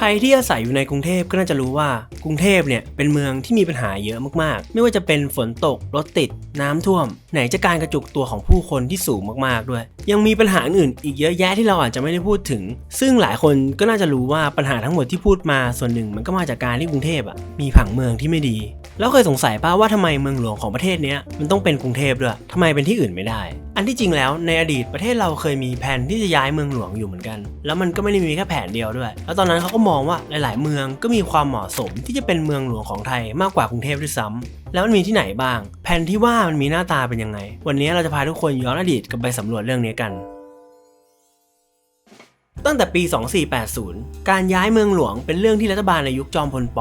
ใครที่อาศัยอยู่ในกรุงเทพก็น่าจะรู้ว่ากรุงเทพเนี่ยเป็นเมืองที่มีปัญหาเยอะมากๆ ไม่ว่าจะเป็นฝนตกรถติด น้ำท่วม ไหนจะการกระจุกตัวของผู้คนที่สูงมากๆด้วย ยังมีปัญหาอื่นอีกเยอะแยะที่เราอาจจะไม่ได้พูดถึง ซึ่งหลายคนก็น่าจะรู้ว่าปัญหาทั้งหมดที่พูดมาส่วนหนึ่งมันก็มาจากการที่กรุงเทพอะมีผังเมืองที่ไม่ดี แล้วเคยสงสัยป่าว่าทำไมเมืองหลวงของประเทศเนี้ยมันต้องเป็นกรุงเทพด้วยทำไมเป็นที่อื่นไม่ได้ อันที่จริงแล้วในอดีตประเทศเราเคยมีแผนที่จะย้ายเมืองหลวงอยู่เหมือนกัน แล้วมันก็ไม่ได้มีแค่แผนเดียวด้วย แล้วตอนนั้นเขาก็มองว่าหลาย ๆ เมืองก็มีความเหมาะสมที่จะเป็นเมืองหลวงของไทยมากกว่ากรุงเทพด้วยซ้ำแล้วมันมีที่ไหนบ้าง แผนที่ว่ามันมีหน้าตาเป็นยังไง วันนี้เราจะพาทุกคนย้อนอดีตกับไปสำรวจเรื่องนี้กันตั้งแต่ปี 2480 การย้ายเมืองหลวงเป็นเรื่องที่รัฐบาลในยุคจอมพลป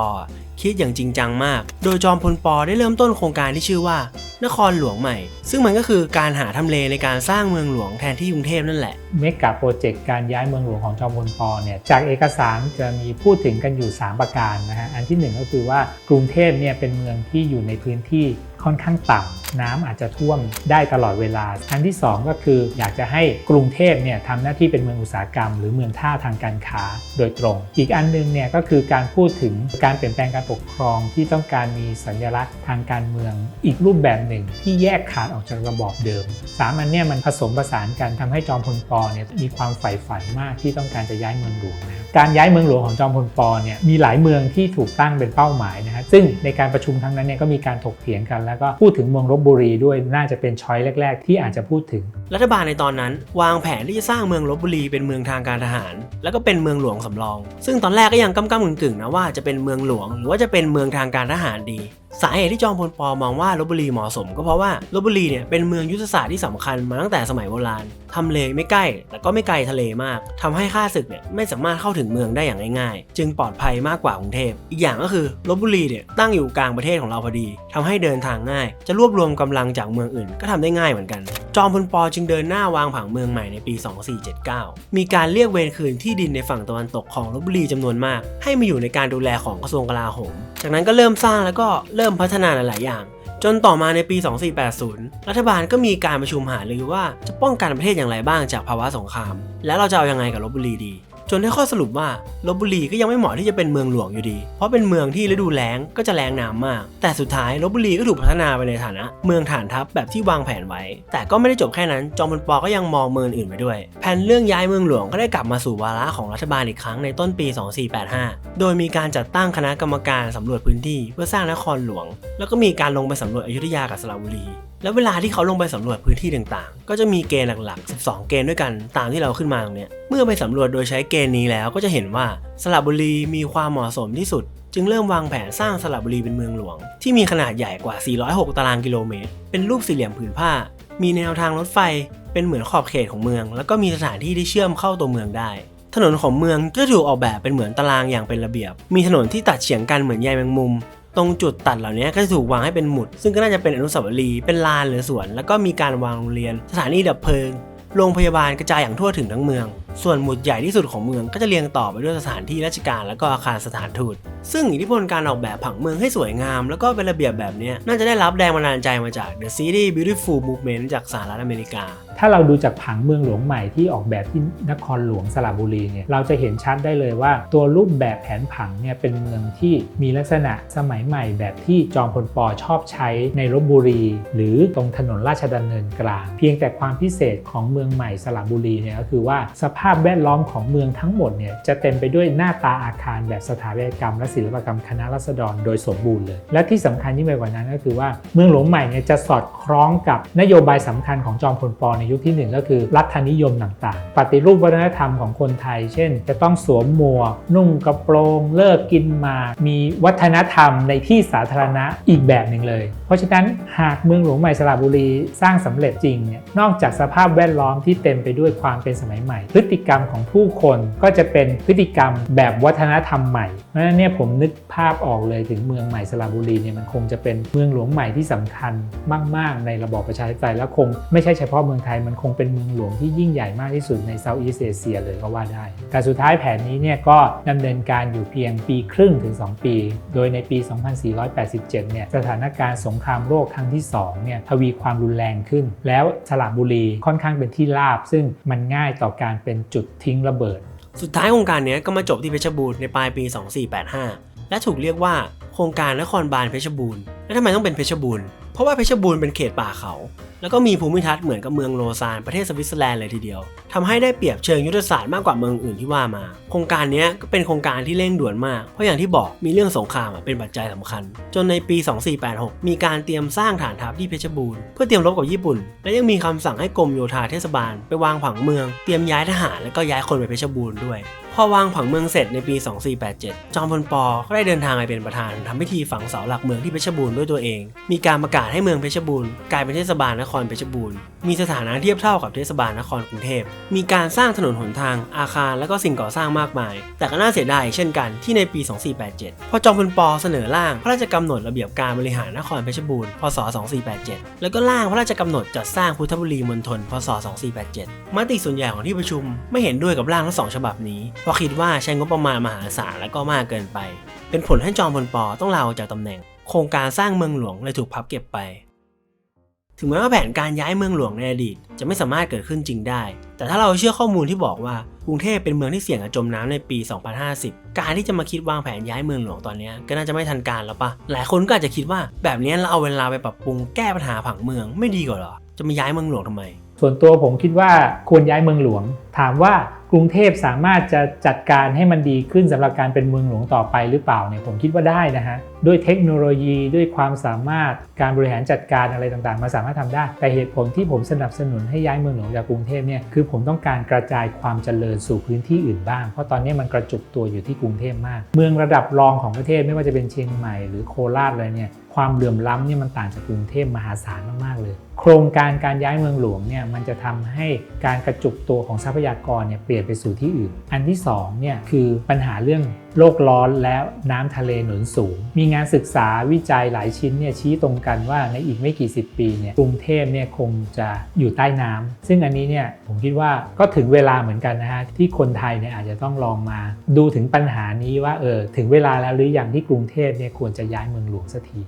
คิดอย่างจริงจังมาก โดยจอมพลปอได้เริ่มต้นโครงการที่ชื่อว่า นครหลวงใหม่ ซึ่งมันก็คือการหาทำเลในการสร้างเมืองหลวงแทนที่กรุงเทพนั่นแหละ เมกะโปรเจกต์การย้ายเมืองหลวงของจอมพลปอเนี่ย จากเอกสารจะมีพูดถึงกันอยู่ 3 ประการนะฮะ อันที่ 1 ก็คือว่ากรุงเทพเนี่ยเป็นเมืองที่อยู่ในพื้นที่ค่อนข้างต่ำน้ำอาจจะท่วมได้ตลอดเวลา อันที่ 2 ก็คืออยากจะให้กรุงเทพเนี่ยทำหน้าที่เป็นเมืองอุตสาหกรรม หรือเมืองท่าทางการค้าโดยตรง อีกอันหนึงเนี่ยก็คือการพูดถึงการเปลี่ยนแปลงการปกครองที่ต้องการมีสัญลักษณ์ทางการเมือง อีกรูปแบบหนึ่งที่แยกขาดออกจากระบอบเดิมสามอันเนี่ยมันผสมผสานกันทำให้จอมพลปเนี่ยมีความใฝ่ฝันมากที่ต้องการจะย้ายเมืองหลวงนะ การย้ายเมืองหลวงของจอมพลปเนี่ยมีหลายเมืองที่ถูกตั้งเป็นเป้าหมายนะฮะซึ่งในการประชุมครั้งนั้นเนี่ยก็มีการถกเถียงกันแล้วก็พูดถึงเมืองลบบุรีด้วยน่าจะเป็นช้อยแรก ๆ ที่อาจจะพูดถึง รัฐบาลในตอนนั้น วางแผนที่จะสร้างเมืองลบบุรีเป็นเมืองทางการทหาร แล้วก็เป็นเมืองหลวงสำรอง ซึ่งตอนแรกก็ยังก้ำๆกึ่งๆนะว่าจะเป็นเมืองหลวงหรือว่าจะเป็นเมืองทางการทหารดี สาเหตุที่จอมพลปมองว่าลบบุรีเหมาะสม ก็เพราะว่าลบบุรีเนี่ยเป็นเมืองยุทธศาสตร์ที่สำคัญมาตั้งแต่สมัยโบราณทำเลไม่ใกล้ แต่ก็ไม่ไกลทะเลมากทำให้ข้าศึกเนี่ยไม่สามารถเข้าถึงเมืองได้อย่างง่ายๆ จึงปลอดภัยมากกว่ากรุงเทพ อีกอย่างก็คือลบบุรีเนี่ยตั้งอยู่กลางประเทศของเราพอดีทำให้เดินทางง่าย จะรวบรวมกำลังจากเมืองอื่น ก็ทำได้ง่ายเหมือนกัน จอมพลปอจึงเดินหน้าวางผังเมืองใหม่ในปี 2479 มีการเรียกเวรคืนที่ดินในฝั่งตะวันตกของลบบุรีจำนวนมาก ให้มาอยู่ในการดูแลของกระทรวงกลาโหม จากนั้นก็เริ่มสร้างแล้วก็เริ่มพัฒนาหลาย ๆ อย่าง จนต่อมาในปี 2480 รัฐบาลก็มีการประชุมหารือว่าจะป้องกันประเทศอย่างไรบ้างจากภาวะสงคราม และเราจะเอายังไงกับลบบุรีดี จนได้ข้อสรุปว่าลบบุรีก็ยังไม่เหมาะที่จะเป็นเมืองหลวงอยู่ดี เพราะเป็นเมืองที่ฤดูแล้งก็จะแล้งน้ำมาก แต่สุดท้ายลบบุรีก็ถูกพัฒนาไปในฐานะ เมืองฐานทัพแบบที่วางแผนไว้ แต่ก็ไม่ได้จบแค่นั้น จอมพลปก็ยังมองเมืองอื่นไปด้วย แผนเรื่องย้ายเมืองหลวงก็ได้กลับมาสู่วาระของรัฐบาลอีกครั้งในต้นปี 2485 โดยมีการจัดตั้งคณะกรรมการสำรวจพื้นที่เพื่อสร้างนครหลวง แล้วก็มีการลงไปสำรวจอยุธยากับสระบุรี แล้วเวลาที่เขาลงไปสำรวจพื้นที่ต่างๆ ก็จะมีเกณฑ์หลักๆ 12 เกณฑ์ด้วยกันตามที่เราขึ้นมาตรงเนี้ย เมื่อไปสำรวจโดยใช้เกณฑ์นี้แล้วก็จะเห็นว่าสระบุรีมีความเหมาะสมที่สุด จึงเริ่มวางแผนสร้างสระบุรีเป็นเมืองหลวง ที่มีขนาดใหญ่กว่า 406 ตารางกิโลเมตร เป็นรูปสี่เหลี่ยมผืนผ้า มีแนวทางรถไฟ เป็นเหมือนขอบเขตของเมือง แล้วก็มีสถานที่ที่เชื่อมเข้าตัวเมืองได้ ถนนของเมืองก็ถูกออกแบบเป็นเหมือนตารางอย่างเป็นระเบียบ มีถนนที่ตัดเฉียงกันเหมือนใยแมงมุม ตรงจุดตัดเหล่านี้ก็จะถูกวางให้เป็นหมุด ซึ่งก็น่าจะเป็นอนุสาวรีย์เป็นลานหรือสวน แล้วก็มีการวางโรงเรียน สถานีดับเพลิง โรงพยาบาลกระจายอย่างทั่วถึงทั้งเมืองส่วนหมุดใหญ่ที่สุดของเมืองก็จะเรียงต่อไปด้วยสถานที่ราชการแล้วก็อาคารสถานทูต ซึ่งอิทธิพลการออกแบบผังเมืองให้สวยงาม แล้วก็เป็นระเบียบแบบนี้น่าจะได้รับแรงบันดาลใจมาจาก The City Beautiful Movement จากสหรัฐอเมริกา ถ้าเราดูจากผังเมืองหลวงใหม่ที่ออกแบบที่นครหลวงสระบุรีเนี่ยเราจะเห็นชัดได้เลยว่า ตัวรูปแบบแผนผังเนี่ยเป็นเมืองที่มีลักษณะสมัยใหม่แบบที่จอมพลปอชอบใช้ในลบบุรี หรือตรงถนนราชดำเนินกลาง เพียงแต่ความพิเศษของเมืองใหม่สระบุรีเนี่ยก็คือว่าสภาพแวดล้อมของเมืองทั้งหมดเนี่ยจะเต็มไปด้วยหน้าตาอาคารแบบสถาปัตยกรรม และศิลปกรรมคณะรัษฎรโดยสมบูรณ์เลย และที่สำคัญยิ่งไปกว่านั้นก็คือว่าเมืองหลวงใหม่เนี่ยจะสอดคล้องกับนโยบายสำคัญของจอมพลปในยุคที่หนึ่งก็คือรัฐนิยมต่างๆ ปฏิรูปวัฒนธรรมของคนไทย เช่น จะต้องสวมหมวก นุ่งกระโปรง เลิกกินมา มีวัฒนธรรมในที่สาธารณะอีกแบบหนึ่งเลย เพราะฉะนั้นหากเมืองหลวงใหม่สระบุรีสร้างสำเร็จจริงเนี่ยนอกจากสภาพแวดล้อมที่เต็มไปด้วยความเป็นสมัยใหม่พฤติกรรมของผู้คนก็จะเป็นพฤติกรรมแบบวัฒนธรรมใหม่ เพราะฉะนั้นเนี่ยผมนึกภาพออกเลยถึงเมืองใหม่สระบุรีเนี่ยมันคงจะเป็นเมืองหลวงใหม่ที่สำคัญมาก ๆ ในระบอบประชาธิปไตยและคงไม่ใช่เฉพาะเมืองไทยมันคงเป็นเมืองหลวงที่ยิ่งใหญ่มากที่สุดในเซาท์อีสเอเชียเลยก็ว่าได้แต่สุดท้ายแผนนี้เนี่ยก็ดำเนินการอยู่เพียงปีครึ่งถึง 2 ปี โดยในปี 2487 เนี่ยสถานการณ์สงครามโลกครั้งที่2เนี่ยทวีความรุนแรงขึ้น แล้วสระบุรีค่อนข้างเป็นที่ราบ ซึ่งมันง่ายต่อการเป็นจุดทิ้งระเบิด สุดท้ายโครงการนี้ก็มาจบที่เพชรบูรณ์ในปลายปี 2485 และถูกเรียกว่า ครงการนครบาลเพชรบูรณ์ แล้วทำไมต้องเป็นเพชรบูรณ์ เพราะว่าเพชรบูรณ์เป็นเขตป่าเขา แล้วก็มีภูมิทัศน์เหมือนกับเมืองโลซานประเทศสวิตเซอร์แลนด์เลยทีเดียวทำให้ได้เปรียบเชิงยุทธศาสตร์มากกว่าเมืองอื่นที่ว่ามา โครงการนี้ก็เป็นโครงการที่เร่งด่วนมาก เพราะอย่างที่บอกมีเรื่องสงครามเป็นปัจจัยสำคัญ จนในปี 2486 มีการเตรียมสร้างฐานทัพที่เพชรบูรณ์เพื่อเตรียมรบกับญี่ปุ่น และยังมีคำสั่งให้กรมโยธาเทศบาล ไปวางผังเมือง เตรียมย้ายทหารและก็ย้ายคนไปเพชรบูรณ์ด้วย พอวางผังเมืองเสร็จในปี 2487 จอมพลปอก็ได้เดินทางไปเป็นประธานทำพิธีฝังเสาหลักเมืองที่เพชรบูรณ์ด้วยตัวเอง มีการประกาศให้เมืองเพชรบูรณ์กลายเป็นเทศบาลนครเพชรบูรณ์ มีสถานะเทียบเท่ากับเทศบาลนครกรุงเทพ มีการสร้างถนนหนทาง อาคาร และก็สิ่งก่อสร้างมากมาย แต่ก็น่าเสียดายเช่นกันที่ในปี 2487 พอจอมพลปอเสนอร่างพระราชกำหนดระเบียบการบริหารนครเพชรบูรณ์ พศ 2487 แล้วก็ร่างพระราชกำหนดจัดสร้างพุทธบุรีมณฑล พศ 2487 มติส่วนใหญ่ของที่ประชุมไม่เห็นด้วยกับร่างทั้งสองฉบับนี้เพราะคิดว่าใช้งบประมาณมหาศาลและก็มากเกินไป เป็นผลให้จอมพลปอต้องลาออกจากตำแหน่ง โครงการสร้างเมืองหลวงเลยถูกพับเก็บไป ถึงแม้ว่าแผนการย้ายเมืองหลวงในอดีตจะไม่สามารถเกิดขึ้นจริงได้ แต่ถ้าเราเชื่อข้อมูลที่บอกว่ากรุงเทพเป็นเมืองที่เสี่ยงกับจมน้ำในปี 2050 การที่จะมาคิดวางแผนย้ายเมืองหลวงตอนนี้ก็น่าจะไม่ทันการแล้วปะหลายคนก็อาจจะคิดว่าแบบนี้เราเอาเวลาไปปรับปรุงแก้ปัญหาผังเมืองไม่ดีกว่าหรอ จะมาย้ายเมืองหลวงทำไม ส่วนตัวผมคิดว่าควรย้ายเมืองหลวง ถามว่ากรุงเทพสามารถจะจัดการให้มันดีขึ้นสำหรับการเป็นเมืองหลวงต่อไปหรือเปล่าเนี่ยผมคิดว่าได้นะฮะด้วยเทคโนโลยีด้วยความสามารถการบริหารจัดการอะไรต่างๆ มาสามารถทำได้ แต่เหตุผลที่ผมสนับสนุนให้ย้ายเมืองหลวงจากกรุงเทพเนี่ยคือผมต้องการกระจายความเจริญสู่พื้นที่อื่นบ้าง เพราะตอนนี้มันกระจุกตัวอยู่ที่กรุงเทพมาก เมืองระดับรองของประเทศไม่ว่าจะเป็นเชียงใหม่หรือโคราชเลยเนี่ยความเหลื่อมล้ำเนี่ยมันต่างจากกรุงเทพมหาศาลมากๆเลย ครงการการย้ายเมืองหลวงเนี่ยมันจะทำให้การกระจุกตัวของทรัพยากรเนี่ยเปลี่ยนไปสู่ที่อื่น อันที่สองเนี่ยคือปัญหาเรื่องโลกร้อนและน้ำทะเลหนุนสูง มีงานศึกษาวิจัยหลายชิ้นเนี่ยชี้ตรงกันว่าในอีกไม่กี่สิบปีเนี่ยกรุงเทพเนี่ยคงจะอยู่ใต้น้ำซึ่งอันนี้เนี่ยผมคิดว่าก็ถึงเวลาเหมือนกันนะฮะที่คนไทยเนี่ยอาจจะต้องลองมา ดูถึงปัญหานี้ว่าเออถึงเวลาแล้วหรือยังที่กรุงเทพเนี่ยควรจะย้ายเมืองหลวงสักที